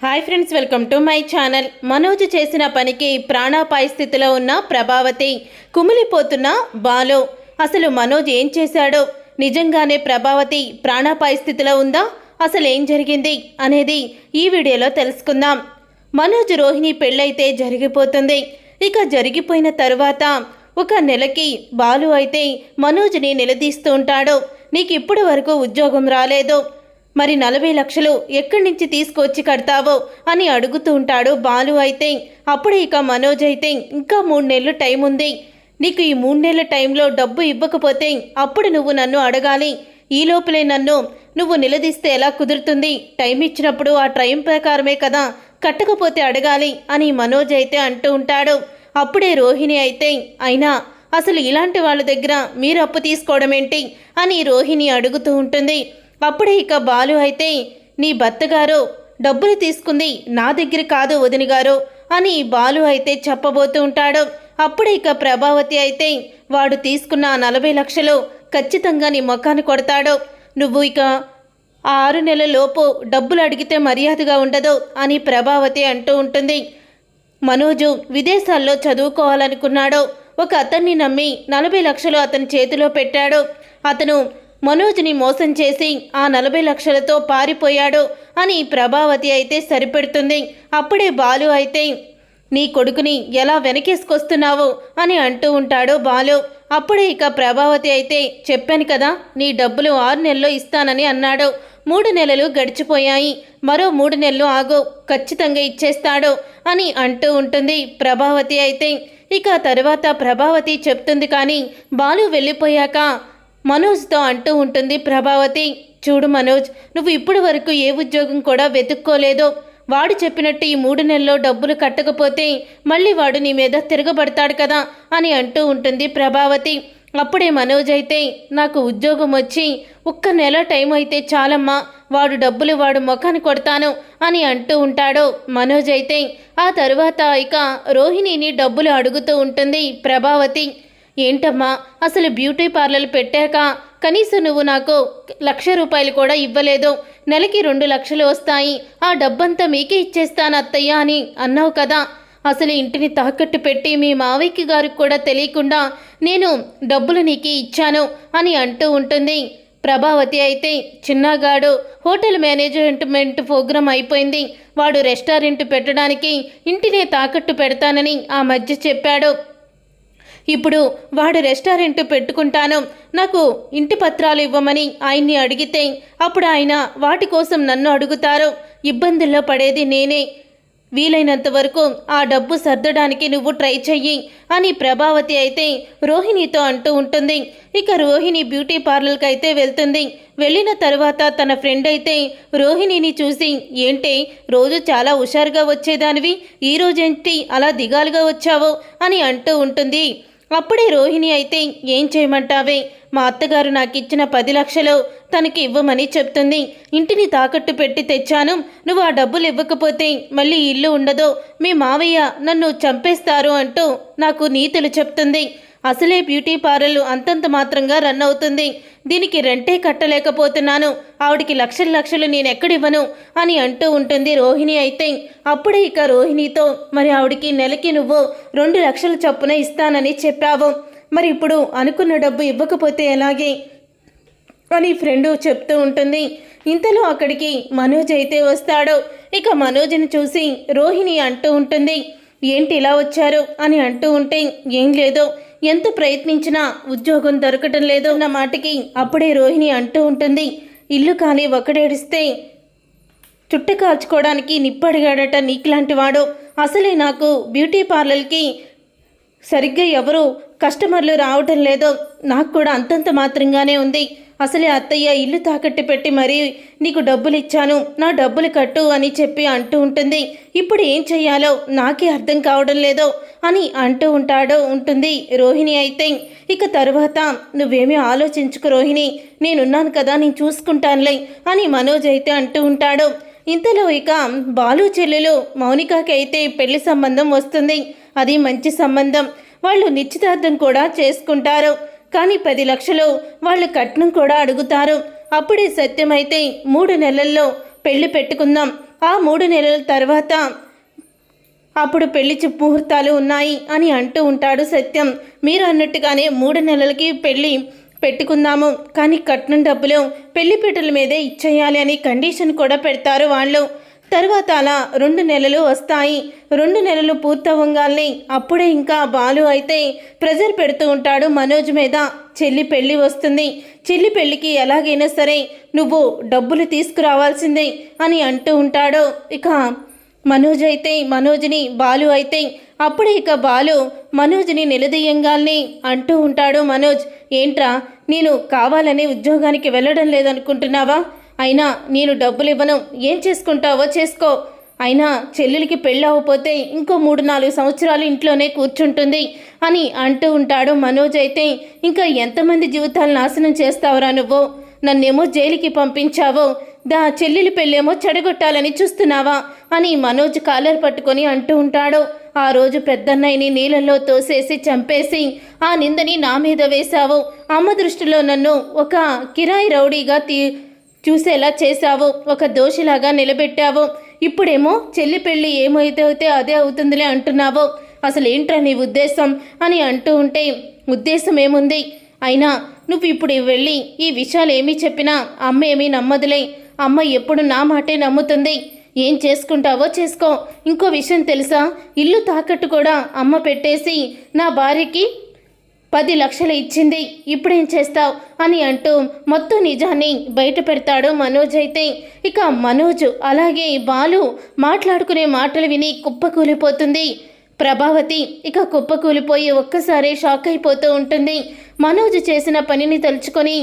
Hi friends welcome to my channel Manoj చేసిన పనికి ప్రాణాపాయ స్థితిలో ఉన్న ప్రభావతి కుమిలిపోతున్న బాలు. అసలు మనోజ్ ఏం చేశాడో? నిజంగానే ప్రభావతి ప్రాణాపాయ స్థితిలో ఉందా? అసలు ఏం జరిగింది? అనేది ఈ వీడియోలో తెలుసుకుందాం. మనోజ్ రోహిణి పెళ్ళైతే జరిగిపోతుంది. ఇక జరిగిపోయిన తరువాత ఒక నెలకి బాలు అయితే మనోజ్ని నిలదీస్తూ ఉంటాడు. నీకు ఇప్పటి వరకు ఉద్యోగం రాలేదు. మరి నలభై లక్షలు ఎక్కడి నుంచి తీసుకొచ్చి కడతావో అని అడుగుతూ ఉంటాడు బాలు అయితే. అప్పుడు ఇక మనోజ్ అయితే ఇంకా మూడు నెలలు టైం ఉంది. నీకు ఈ మూడు నెలల టైంలో డబ్బు ఇవ్వకపోతే అప్పుడు నువ్వు నన్ను అడగాలి. ఈ లోపలే నన్ను నువ్వు నిలదీస్తే ఎలా కుదురుతుంది? టైం ఇచ్చినప్పుడు ఆ టైం ప్రకారమే కదా కట్టకపోతే అడగాలి అని మనోజ్ అయితే అంటూ ఉంటాడు. అప్పుడే రోహిణి అయితే అయినా అసలు ఇలాంటి వాళ్ళ దగ్గర మీరు అప్పు తీసుకోవడం ఏంటి అని రోహిణి అడుగుతూ ఉంటుంది. అప్పుడే ఇక బాలు అయితే నీ భర్తగారు డబ్బులు తీసుకుంది నా దగ్గర కాదు వదిన గారు అని బాలు అయితే చెప్పబోతూ ఉంటాడు. అప్పుడే ఇక ప్రభావతి అయితే వాడు తీసుకున్న నలభై లక్షలు ఖచ్చితంగా నీ ముఖాన్ని కొడతాడు. నువ్వు ఇక ఆ ఆరు నెలలలోపు డబ్బులు అడిగితే మర్యాదగా ఉండదు అని ప్రభావతి అంటూ ఉంటుంది. మనోజు విదేశాల్లో చదువుకోవాలనుకున్నాడు. ఒక అతన్ని నమ్మి నలభై లక్షలు అతని చేతిలో పెట్టాడు. అతను మనోజ్ని మోసం చేసి ఆ నలభై లక్షలతో పారిపోయాడు అని ప్రభావతి అయితే సరిపెడుతుంది. అప్పుడే బాలు అయితే నీ కొడుకుని ఎలా వెనకేసుకొస్తున్నావు? అని అంటూ ఉంటాడు బాలు. అప్పుడే ఇక ప్రభావతి అయితే చెప్పాను కదా నీ డబ్బులు ఆరు నెలల్లో ఇస్తానని అన్నాడు. మూడు నెలలు గడిచిపోయాయి. మరో మూడు నెలలు ఆగు ఖచ్చితంగా ఇచ్చేస్తాడు అని అంటూ ఉంటుంది ప్రభావతి అయితే. ఇక తర్వాత ప్రభావతి చెప్తుంది కానీ బాలు వెళ్ళిపోయాక మనోజ్తో అంటూ ఉంటుంది ప్రభావతి చూడు మనోజ్ నువ్వు ఇప్పటి వరకు ఏ ఉద్యోగం కూడా వెతుక్కోలేదు. వాడు చెప్పినట్టు ఈ మూడు నెలల్లో డబ్బులు కట్టకపోతే మళ్ళీ వాడు నీ మీద తిరగబడతాడు కదా అని అంటూ ఉంటుంది ప్రభావతి. అప్పుడే మనోజ్ అయితే నాకు ఉద్యోగం వచ్చి ఒక్క నెల టైం అయితే చాలమ్మా వాడు డబ్బులు వాడు ముఖాన్ని కొడతాను అని అంటూ ఉంటాడు మనోజ్ అయితే. ఆ తరువాత ఇక రోహిణిని డబ్బులు అడుగుతూ ఉంటుంది ప్రభావతి. ఏంటమ్మా అసలు బ్యూటీ పార్లర్ పెట్టాక కనీసం నువ్వు నాకు లక్ష రూపాయలు కూడా ఇవ్వలేదు. నెలకి రెండు లక్షలు వస్తాయి. ఆ డబ్బంతా మీకే ఇచ్చేస్తాను అత్తయ్య అని అన్నావు కదా. అసలు ఇంటిని తాకట్టు పెట్టి మీ మావయ్యకి గారికి కూడా తెలియకుండా నేను డబ్బులు నీకు ఇచ్చాను అని అంటూ ఉంటుంది. ప్రభావతి అయితే చిన్నగాడు. హోటల్ మేనేజ్మెంట్ ప్రోగ్రాం అయిపోయింది. వాడు రెస్టారెంట్ పెట్టడానికి ఇంటినే తాకట్టు పెడతానని ఆ మధ్య చెప్పాడు. ఇప్పుడు వాడు రెస్టారెంట్ పెట్టుకుంటాను. నాకు ఇంటి పత్రాలు ఇవ్వమని ఆయన్ని అడిగితే అప్పుడు ఆయన వాటి కోసం నన్ను అడుగుతారు. ఇబ్బందుల్లో పడేది నేనే. వీలైనంత వరకు ఆ డబ్బు సర్దడానికి నువ్వు ట్రై చెయ్యి అని ప్రభావతి అయితే రోహిణితో అంటూ ఉంటుంది. ఇక రోహిణి బ్యూటీ పార్లర్కి అయితే వెళ్తుంది. వెళ్ళిన తర్వాత తన ఫ్రెండ్ అయితే రోహిణిని చూసి ఏంటి రోజు చాలా హుషారుగా వచ్చేదానివి? ఈ రోజేంటి అలా దిగాలుగా వచ్చావు? అని అంటూ ఉంటుంది. అప్పుడే రోహిణి అయితే ఏం చేయమంటావే? మా అత్తగారు నాకు ఇచ్చిన పది లక్షలు తనకి ఇవ్వమని చెప్తుంది. ఇంటిని తాకట్టు పెట్టి తెచ్చాను. నువ్వు ఆ డబ్బులు ఇవ్వకపోతే మళ్ళీ ఇల్లు ఉండదు. మీ మావయ్య నన్ను చంపేస్తారు అంటూ నాకు నీతులు చెప్తుంది. అసలే బ్యూటీ పార్లర్ అంతంత మాత్రంగా రన్ అవుతుంది. దీనికి రెంటే కట్టలేకపోతున్నాను. ఆవిడికి లక్షల లక్షలు నేను ఎక్కడివ్వను అని అంటూ ఉంటుంది రోహిణి అయితే. అప్పుడే ఇక రోహిణితో మరి ఆవిడికి నెలకి నువ్వు రెండు లక్షల చొప్పున ఇస్తానని చెప్పావు. మరి ఇప్పుడు అనుకున్న డబ్బు ఇవ్వకపోతే ఎలాగే? అని ఫ్రెండు చెప్తూ ఉంటుంది. ఇంతలో అక్కడికి మనోజ్ అయితే వస్తాడు. ఇక మనోజ్ని చూసి రోహిణి అంటూ ఉంటుంది ఏంటి ఇలా వచ్చారు? అని అంటూ ఉంటే ఏం లేదు. ఎంత ప్రయత్నించినా ఉద్యోగం దొరకటం లేదు అన్న మాటకి అప్పుడే రోహిణి అంటూ ఉంటుంది. ఇల్లు కానీ ఒకడేడిస్తే చుట్ట కాల్చుకోవడానికి నిప్పడిగాడట నీకులాంటి వాడు అసలే నాకు బ్యూటీ పార్లర్కి సరిగ్గా ఎవరు కస్టమర్లు రావటం లేదో. నాకు కూడా అంతంత మాత్రంగానే ఉంది. అసలే అత్తయ్య ఇల్లు తాకట్టు పెట్టి మరీ నీకు డబ్బులు ఇచ్చాను నా డబ్బులు కట్టు అని చెప్పి అంటూ ఉంటుంది. ఇప్పుడు ఏం చెయ్యాలో నాకే అర్థం కావడం లేదో అని అంటూ ఉంటాడో ఉంటుంది. రోహిణి అయితే ఇక తరువాత నువ్వేమీ ఆలోచించుకు రోహిణి నేనున్నాను కదా నేను చూసుకుంటానులే అని మనోజ్ అయితే అంటూ ఉంటాడు. ఇంతలో ఇక బాలు చెల్లెలు మౌనికకి అయితే పెళ్ళి సంబంధం వస్తుంది. అది మంచి సంబంధం. వాళ్ళు నిశ్చితార్థం కూడా చేసుకుంటారు. కానీ పది లక్షలు వాళ్ళు కట్నం కూడా అడుగుతారు. అప్పుడే సత్యమైతే మూడు నెలల్లో పెళ్ళి పెట్టుకుందాం. ఆ మూడు నెలల తర్వాత అప్పుడు పెళ్ళి ముహూర్తాలు ఉన్నాయి అని అంటూ ఉంటాడు సత్యం. మీరు అన్నట్టుగానే మూడు నెలలకి పెళ్ళి పెట్టుకుందాము. కానీ కట్నం డబ్బులు పెళ్ళిపీటల మీదే ఇచ్చేయాలి అని కండిషన్ కూడా పెడతారు వాళ్ళు. తర్వాత అలా రెండు నెలలు వస్తాయి. రెండు నెలలు పూర్తవంగాల్ని అప్పుడే ఇంకా బాలు అయితే ప్రెజర్ పెడుతూ ఉంటాడు మనోజ్ మీద. చెల్లి పెళ్ళి వస్తుంది. చెల్లి పెళ్ళికి ఎలాగైనా సరే నువ్వు డబ్బులు తీసుకురావాల్సిందే అని అంటూ ఉంటాడు. ఇక మనోజ్ అయితే మనోజ్ని బాలు అయితే అప్పుడే ఇక బాలు మనోజ్ని నిలదీయంగాల్ని అంటూ ఉంటాడు మనోజ్. ఏంట్రా నేను కావాలని ఉద్యోగానికి వెళ్ళడం లేదనుకుంటున్నావా? అయినా నేను డబ్బులు ఇవ్వను ఏం చేసుకుంటావో చేసుకో. అయినా చెల్లెలికి పెళ్ళవపోతే ఇంకో మూడు నాలుగు సంవత్సరాలు ఇంట్లోనే కూర్చుంటుంది అని అంటూ ఉంటాడు మనోజ్ అయితే. ఇంకా ఎంతమంది జీవితాలు నాశనం చేస్తావురా నువ్వు? నన్నేమో జైలుకి పంపించావో? దా చెల్లెలి పెళ్ళేమో చెడగొట్టాలని చూస్తున్నావా? అని మనోజ్ కాలర్ పట్టుకొని అంటూ ఉంటాడు. ఆ రోజు పెద్దన్నయ్యని నీళ్ళల్లో తోసేసి చంపేసి ఆ నిందని నా మీద వేశావు. అమ్మ దృష్టిలో నన్ను ఒక కిరాయి రౌడీగా తీ చూసేలా చేశావు? ఒక దోషిలాగా నిలబెట్టావు. ఇప్పుడేమో చెల్లి పెళ్ళి ఏమైతే అదే అవుతుందిలే అంటున్నావు. అసలు ఏంట్రా నీ ఉద్దేశం? అని అంటూ ఉంటే ఉద్దేశం ఏముంది? అయినా నువ్వు ఇప్పుడు వెళ్ళి ఈ విషయాలు ఏమీ చెప్పినా అమ్మ ఏమీ నమ్మదులే. అమ్మ ఎప్పుడు నా మాటే నమ్ముతుంది. ఏం చేసుకుంటావో చేసుకో. ఇంకో విషయం తెలుసా? ఇల్లు తాకట్టు కూడా అమ్మ పెట్టేసి నా భార్యకి పది లక్షలు ఇచ్చింది. ఇప్పుడేం చేస్తావు? అని అంటూ మొత్తం నిజాన్ని బయట పెడతాడు మనోజ్ అయితే. ఇక మనోజ్ అలాగే బాలు మాట్లాడుకునే మాటలు విని కుప్పకూలిపోతుంది. ప్రభావతి ఇక కుప్పకూలిపోయి ఒక్కసారి షాక్ అయిపోతూ ఉంటుంది. మనోజ్ చేసిన పనిని తలుచుకొని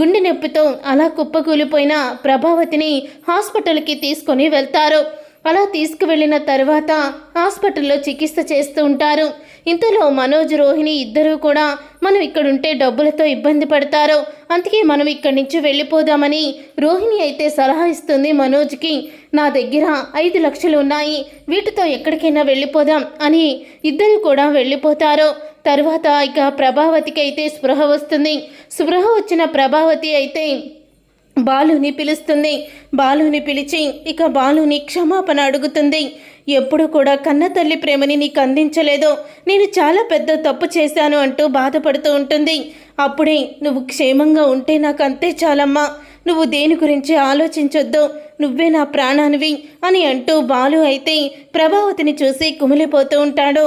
గుండె నొప్పితో అలా కుప్పకూలిపోయిన ప్రభావతిని హాస్పిటల్కి తీసుకొని వెళ్తారు. అలా తీసుకువెళ్ళిన తర్వాత హాస్పిటల్లో చికిత్స చేస్తూ ఉంటారు. ఇంతలో మనోజ్ రోహిణి ఇద్దరూ కూడా మనం ఇక్కడుంటే డబ్బులతో ఇబ్బంది పడతారో అందుకే మనం ఇక్కడి నుంచి వెళ్ళిపోదామని రోహిణి అయితే సలహా ఇస్తుంది మనోజ్కి. నా దగ్గర ఐదు లక్షలు ఉన్నాయి వీటితో ఎక్కడికైనా వెళ్ళిపోదాం అని ఇద్దరు కూడా వెళ్ళిపోతారు తర్వాత ఇక ప్రభావతికి అయితే స్పృహ వస్తుంది. స్పృహ వచ్చిన ప్రభావతి అయితే బాలుని పిలుస్తుంది. బాలుని పిలిచి ఇక బాలుని క్షమాపణ అడుగుతుంది. ఎప్పుడు కూడా కన్న తల్లి ప్రేమని నీకు అందించలేదు. నేను చాలా పెద్ద తప్పు చేశాను అంటూ బాధపడుతూ ఉంటుంది. అప్పుడే నువ్వు క్షేమంగా ఉంటే నాకు అంతే చాలమ్మా. నువ్వు దేని గురించి ఆలోచించొద్దు. నువ్వే నా ప్రాణానివి అని అంటూ బాలు అయితే ప్రభావతిని చూసి కుమిలిపోతూ ఉంటాడు.